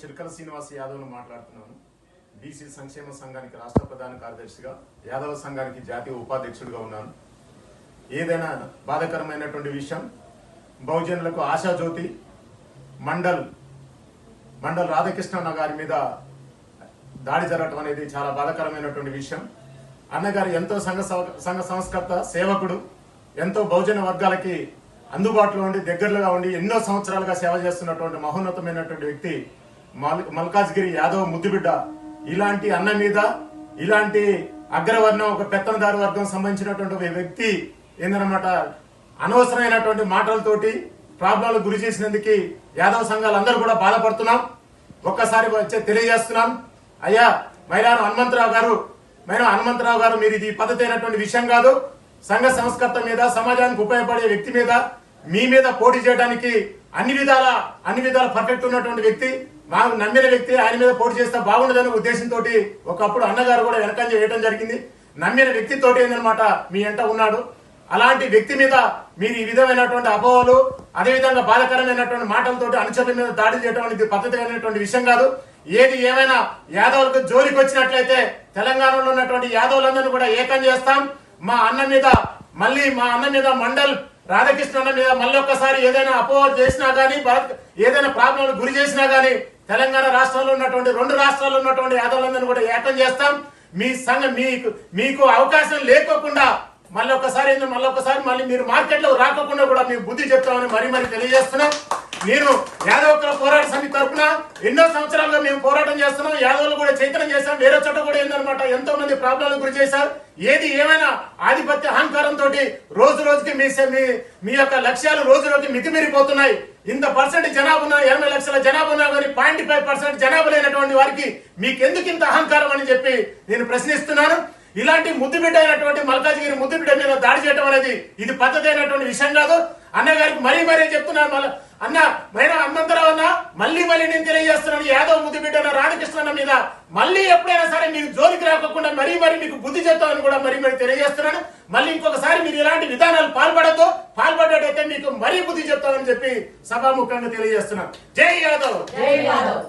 చిలకల శ్రీనివాస్ యాదవ్ను మాట్లాడుతున్నాను. బీసీ సంక్షేమ సంఘానికి రాష్ట్ర ప్రధాన కార్యదర్శిగా యాదవ సంఘానికి జాతీయ ఉపాధ్యక్షుడిగా ఉన్నాను. ఏదైనా బాధాకరమైనటువంటి విషయం బహుజనులకు ఆశాజ్యోతి మండల్ మండల్ రాధాకృష్ణ గారి మీద దాడి జరగటం అనేది చాలా బాధాకరమైనటువంటి విషయం. అన్నగారు ఎంతో సంఘ సంఘ సంస్కర్త సేవకుడు ఎంతో బహుజన వర్గాలకి అందుబాటులో ఉండి దగ్గరలో ఉండి ఎన్నో సంవత్సరాలుగా సేవ చేస్తున్నటువంటి మహోన్నతమైనటువంటి వ్యక్తి మల్ మల్కాజ్గిరి యాదవ్ ముద్దుబిడ్డ. ఇలాంటి అన్న మీద ఇలాంటి అగ్రవర్ణం ఒక పెత్తనదారు వర్గం సంబంధించినటువంటి ఒక వ్యక్తి ఏందనమాట అనవసరమైనటువంటి మాటలతోటి ప్రాబ్లంలు గురి చేసినందుకు యాదవ్ సంఘాలు అందరూ కూడా బాధపడుతున్నాం. ఒక్కసారి వచ్చే తెలియజేస్తున్నాం. అయ్యా మైలాను హనుమంతరావు గారు మైనా హనుమంతరావు గారు మీరు ఇది పద్ధతి అయినటువంటి విషయం కాదు. సంఘ సంస్కర్త మీద సమాజానికి ఉపయోగపడే వ్యక్తి మీద మీ మీద పోటీ చేయడానికి అన్ని విధాల అన్ని విధాల పర్ఫెక్ట్ ఉన్నటువంటి వ్యక్తి. మాకు నమ్మిన వ్యక్తి ఆయన మీద పోటీ చేస్తే బాగుండదనే ఉద్దేశంతో ఒకప్పుడు అన్నగారు కూడా వెనకంజ చేయడం జరిగింది. నమ్మిన వ్యక్తితో ఏందనమాట మీ ఎంట ఉన్నాడు. అలాంటి వ్యక్తి మీద మీరు ఈ విధమైనటువంటి అపోహలు అదేవిధంగా బాధకరమైనటువంటి మాటలతోటి అనుచరుల మీద దాడి చేయడం అనేది పద్ధతి విషయం కాదు. ఏది ఏమైనా యాదవులకు జోలికి వచ్చినట్లయితే తెలంగాణలో ఉన్నటువంటి యాదవులందరినీ కూడా ఏకం చేస్తాం. మా అన్న మీద మళ్ళీ మా అన్న మీద మండల్ రాధాకృష్ణ మీద మళ్ళీ ఒక్కసారి ఏదైనా అపోహలు చేసినా గానీ భారత్ ఏదైనా ప్రాబ్లం గురి చేసినా గానీ తెలంగాణ రాష్ట్రంలో ఉన్నటువంటి రెండు రాష్ట్రాల్లో ఉన్నటువంటి యాదవులందరినీ కూడా ఏకం చేస్తాం. మీ సంఘం మీకు మీకు అవకాశం లేకోకుండా మళ్ళీ ఒకసారి ఏందో మళ్ళీ ఒకసారి మళ్ళీ మీరు మార్కెట్లో రాకోకుండా కూడా మీకు బుద్ధి చెప్తామని మరీ మరీ తెలియజేస్తున్నాం. నేను యాదవ పోరాట సమితి తరఫున ఎన్నో సంవత్సరాలుగా మేము పోరాటం చేస్తున్నాం. యాదవులు కూడా చైతన్యం చేస్తాం వేరే చోట కూడా ఎంతో మంది ప్రాబ్లాలకు గురి చేశారు. ఏది ఏమైనా ఆధిపత్య అహంకారంతో రోజు రోజుకి మీ మీ మీ యొక్క లక్ష్యాలు రోజు రోజుకి మితిమీరిపోతున్నాయి. ఇంత పర్సెంట్ జనాభా ఉన్నా ఎనభై లక్షల జనాభా ఉన్నా కానీ పాయింట్ ఫైవ్ పర్సెంట్ జనాభా లేనటువంటి వారికి మీకెందుకు ఇంత అహంకారం అని చెప్పి నేను ప్రశ్నిస్తున్నాను. ఇలాంటి ముద్దుబిడ్డ అయినటువంటి మల్కాజ్గిరి ముద్దుబిడ్డ మీద దాడి చేయడం అనేది ఇది పద్ధతి అయినటువంటి విషయం కాదు. అన్నగారికి మరీ మరీ చెప్తున్నాను మళ్ళీ అన్న మైన అన్నంతరావు అన్న మళ్ళీ మళ్ళీ నేను తెలియజేస్తున్నాను యాదవ్ ముద్దు బిడ్డ రాధాకృష్ణ మీద. మళ్ళీ ఎప్పుడైనా సరే మీకు జోలికి రాకుండా మరీ మరీ మీకు బుద్ధి చెప్తామని కూడా మరీ మరీ తెలియజేస్తున్నాను. మళ్ళీ ఇంకొకసారి మీరు ఇలాంటి విధానాలు పాల్పడద్దు. పాల్పడ్డట్టయితే మీకు మరీ బుద్ధి చెప్తామని చెప్పి సభాముఖంగా తెలియజేస్తున్నాను. జై యాదవ్! జై యాదవ్!